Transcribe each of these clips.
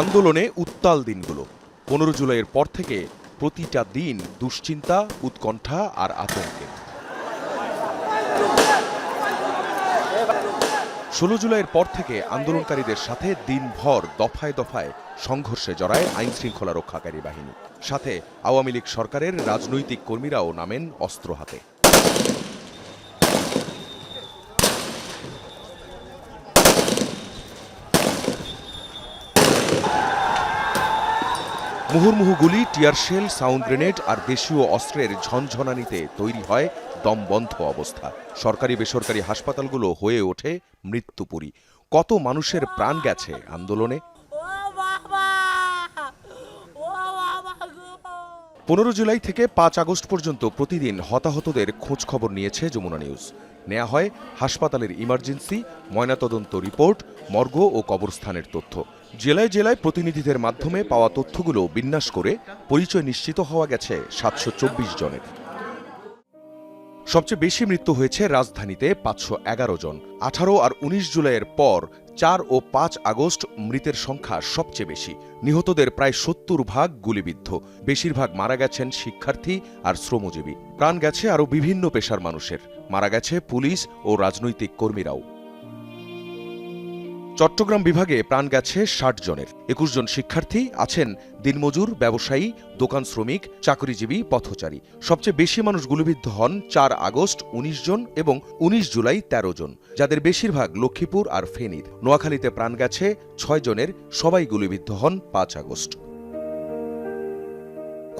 আন্দোলনে উত্তাল দিনগুলো। পনেরো জুলাইয়ের পর থেকে প্রতিটা দিন দুশ্চিন্তা, উৎকণ্ঠা আর আতঙ্কে। ষোলো জুলাইয়ের পর থেকে আন্দোলনকারীদের সাথে দিনভর দফায় দফায় সংঘর্ষে জড়ায় আইন শৃঙ্খলা রক্ষাকারী বাহিনী। সাথে আওয়ামী লীগ সরকারের রাজনৈতিক কর্মীরাও নামেন অস্ত্র হাতে। মুহুর্মুহু গুলি, টিয়ার শেল, সাউন্ড গ্রেনেড আর দেশীয় অস্ত্রের ঝনঝনানিতে তৈরি হয় দমবন্ধ অবস্থা। সরকারি বেসরকারি হাসপাতালগুলো হয়ে ওঠে মৃত্যুপুরী। কত মানুষের প্রাণ গেছে আন্দোলনে? পনেরো জুলাই থেকে পাঁচ আগস্ট পর্যন্ত প্রতিদিন হতাহতদের খোঁজ খবর নিয়েছে যমুনা নিউজ। নেওয়া হয় হাসপাতালের ইমার্জেন্সি, ময়নাতদন্ত রিপোর্ট, মর্গ ও কবরস্থানের তথ্য। জেলায় জেলায় প্রতিনিধিদের মাধ্যমে পাওয়া তথ্যগুলো বিন্যাস করে পরিচয় নিশ্চিত হওয়া গেছে সাতশো চব্বিশ জনের। সবচেয়ে বেশি মৃত্যু হয়েছে রাজধানীতে পাঁচশো এগারো জন। আঠারো আর উনিশ জুলাইয়ের পর চার ও পাঁচ আগস্ট মৃতের সংখ্যা সবচেয়ে বেশি। নিহতদের প্রায় সত্তর ভাগ গুলিবিদ্ধ। বেশিরভাগ মারা গেছেন শিক্ষার্থী আর শ্রমজীবী। প্রাণ গেছে আরও বিভিন্ন পেশার মানুষের। মারা গেছে পুলিশ ও রাজনৈতিক কর্মীরাও। চট্টগ্রাম বিভাগে প্রাণ গেছে ষাট জনের। একুশ জন শিক্ষার্থী আছেন দিনমজুর, ব্যবসায়ী, দোকান শ্রমিক, চাকরিজীবী, পথচারী। সবচেয়ে বেশি মানুষ গুলিবিদ্ধ হন চার আগস্ট ১৯ জন এবং ১৯ জুলাই ১৩ জন, যাদের বেশিরভাগ লক্ষ্মীপুর আর ফেনীর। নোয়াখালীতে প্রাণ গেছে ছয় জনের, সবাই গুলিবিদ্ধ হন পাঁচ আগস্ট।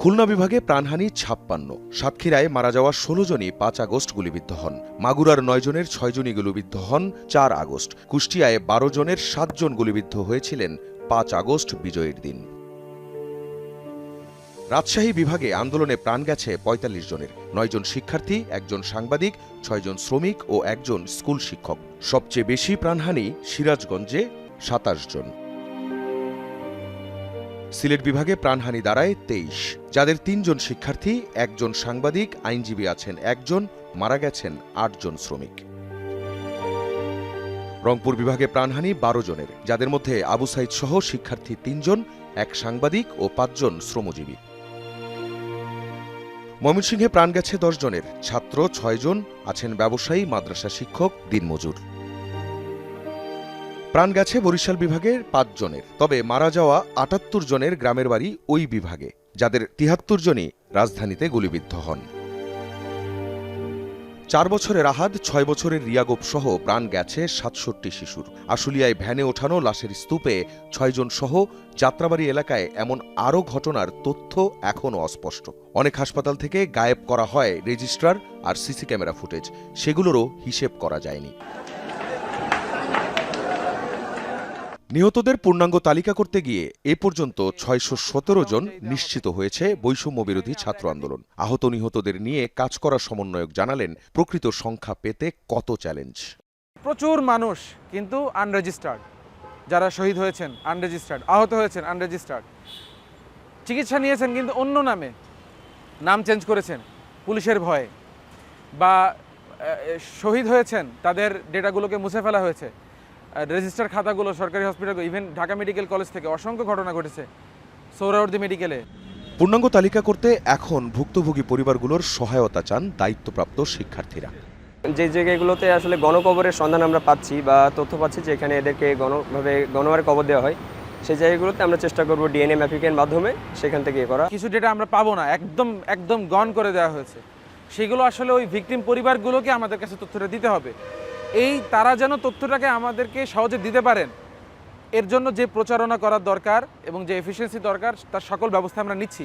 খুলনা বিভাগে প্রাণহানি ছাপ্পান্ন। সাতক্ষীরায় মারা যাওয়া ষোলো জনই পাঁচ আগস্ট গুলিবিদ্ধ হন। মাগুরার নয় জনের ছয় জনই গুলিবিদ্ধ হন চার আগস্ট। কুষ্টিয়ায় বারো জনের সাতজন গুলিবিদ্ধ হয়েছিলেন পাঁচ আগস্ট বিজয়ের দিন। রাজশাহী বিভাগে আন্দোলনে প্রাণ গেছে পঁয়তাল্লিশ জনের। নয়জন শিক্ষার্থী, একজন সাংবাদিক ছয়জন শ্রমিক ও একজন স্কুল শিক্ষক। সবচেয়ে বেশি প্রাণহানি সিরাজগঞ্জে সাতাশ জন। সিলেট বিভাগে প্রাণহানি দাঁড়ায় তেইশ। যাদের তিনজন শিক্ষার্থী, একজন সাংবাদিক, আইনজীবী আছেন, একজন মারা গেছেন, আটজন শ্রমিক। রংপুর বিভাগে প্রাণহানি বারো জনের। যাদের মধ্যে আবু সাইদ সহ শিক্ষার্থী তিনজন, এক সাংবাদিক ও পাঁচজন শ্রমজীবী। ময়মনসিংহে প্রাণ গেছে দশ জনের। ছাত্র ছয়জন, আছেন ব্যবসায়ী, মাদ্রাসা শিক্ষক দিনমজুর। প্রাণ গেছে বরিশাল বিভাগের পাঁচ জনের। তবে মারা যাওয়া আটাত্তর জনের গ্রামের বাড়ি ওই বিভাগে, যাদের তিহাত্তর জনই রাজধানীতে গুলিবিদ্ধ হন। চার বছরের আহাদ, ছয় বছরের রিয়াগোপ সহ প্রাণ গেছে সাতষট্টি শিশুর। আশুলিয়ায় ভ্যানে ওঠানো লাশের স্তূপে ছয়জন সহ যাত্রাবাড়ি এলাকায় এমন আরও ঘটনার তথ্য এখনও অস্পষ্ট। অনেক হাসপাতাল থেকে গায়েব করা হয় রেজিস্ট্রার আর সিসি ক্যামেরা ফুটেজ। সেগুলোরও হিসেব করা যায়নি। নিহতদের পূর্ণাঙ্গ তালিকা করতে গিয়ে এ পর্যন্ত ছয়শো সতেরো জন নিশ্চিত হয়েছে বৈষম্য বিরোধী ছাত্র আন্দোলন। আহত নিহতদের নিয়ে কাজ করা সমন্বয়ক জানালেন প্রকৃত সংখ্যা পেতে কত চ্যালেঞ্জ। প্রচুর মানুষ কিন্তু আনরেজিস্টার্ড যারা শহীদ হয়েছেন আনরেজিস্টার্ড আহত হয়েছেন আনরেজিস্টার্ড চিকিৎসা নিয়েছেন কিন্তু অন্য নামে, নাম চেঞ্জ করেছেন, পুলিশের ভয়ে। বা শহীদ হয়েছেন, তাদের ডেটাগুলোকে মুছে ফেলা হয়েছে। রেজিস্টার খাতাগুলো সরকারি hospital even Dhaka medical college থেকে অসংখ্য ঘটনা ঘটেছে। সৌরাবর্দী মেডিকেলে পূর্ণাঙ্গ তালিকা করতে এখন ভুক্তভোগী পরিবারগুলোর সহায়তা চান দায়িত্বপ্রাপ্ত শিক্ষার্থীরা। যে জায়গাগুলোতে আসলে গণকবরের সন্ধান আমরা পাচ্ছি বা তথ্য পাচ্ছি যে এখানে এদেরকে গণভাবে গণহারে কবর দেওয়া হয় সেই জায়গাগুলোতে আমরা চেষ্টা করব ডিএনএ ম্যাপিংয়ের মাধ্যমে সেখান থেকে করা। কিছু ডেটা আমরা পাবো না একদম একদম গন করে দেওয়া হয়েছে। সেগুলো আসলে ওই ভিকটিম পরিবারগুলোকে আমাদের কাছে তথ্যটা দিতে হবে। এই তারা যেন তথ্যটাকে আমাদেরকে সহজে দিতে পারেন এর জন্য যে প্রচারণা করার দরকার এবং যে এফিসিয়েন্সি দরকার তার সকল ব্যবস্থা আমরা নিচ্ছি।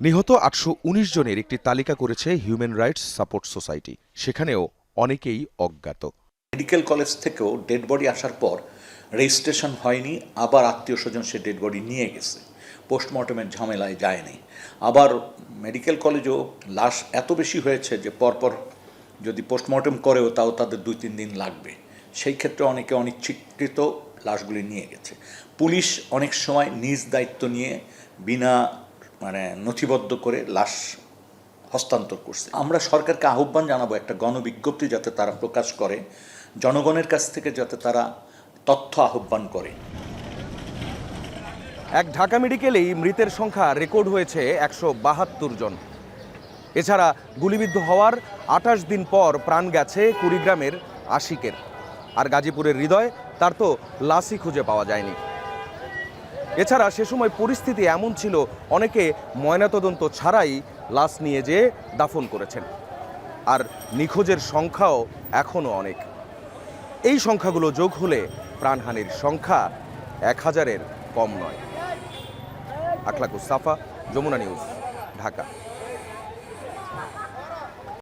নিহত আটশো উনিশ জনের একটি তালিকা করেছে হিউম্যান রাইটস সাপোর্ট সোসাইটি সেখানেও অনেকেই অজ্ঞাত। মেডিকেল কলেজ থেকেও ডেড বডি আসার পর রেজিস্ট্রেশন হয়নি আবার আত্মীয় স্বজন সে ডেড বডি নিয়ে গেছে। পোস্টমর্টমের ঝামেলায় যায়নি। আবার মেডিকেল কলেজেও লাশ এত বেশি হয়েছে যে পরপর যদি পোস্টমর্টম করেও তাও তাদের দুই, তিন দিন লাগবে। সেই ক্ষেত্রে অনেকে অনিচ্ছিকৃত লাশগুলি নিয়ে গেছে। পুলিশ অনেক সময় নিজ দায়িত্ব নিয়ে বিনা মানে নথিবদ্ধ করে লাশ হস্তান্তর করছে। আমরা সরকারকে আহ্বান জানাব একটা গণবিজ্ঞপ্তি যাতে তারা প্রকাশ করে, জনগণের কাছ থেকে যাতে তারা তথ্য আহ্বান করে। এক ঢাকা মেডিকেলেই মৃতের সংখ্যা রেকর্ড হয়েছে একশো বাহাত্তর জন। এছাড়া গুলিবিদ্ধ হওয়ার আঠাশ দিন পর প্রাণ গেছে কুড়িগ্রামের আশিকের। আর গাজীপুরের হৃদয়, তার তো লাশই খুঁজে পাওয়া যায়নি। এছাড়া সে সময় পরিস্থিতি এমন ছিল, অনেকে ময়নাতদন্ত ছাড়াই লাশ নিয়ে যেয়ে দাফন করেছেন। আর নিখোঁজের সংখ্যাও এখনও অনেক। এই সংখ্যাগুলো যোগ হলে প্রাণহানির সংখ্যা এক হাজারের কম নয়। আখলাকুস সাফা, যমুনা নিউজ, ঢাকা।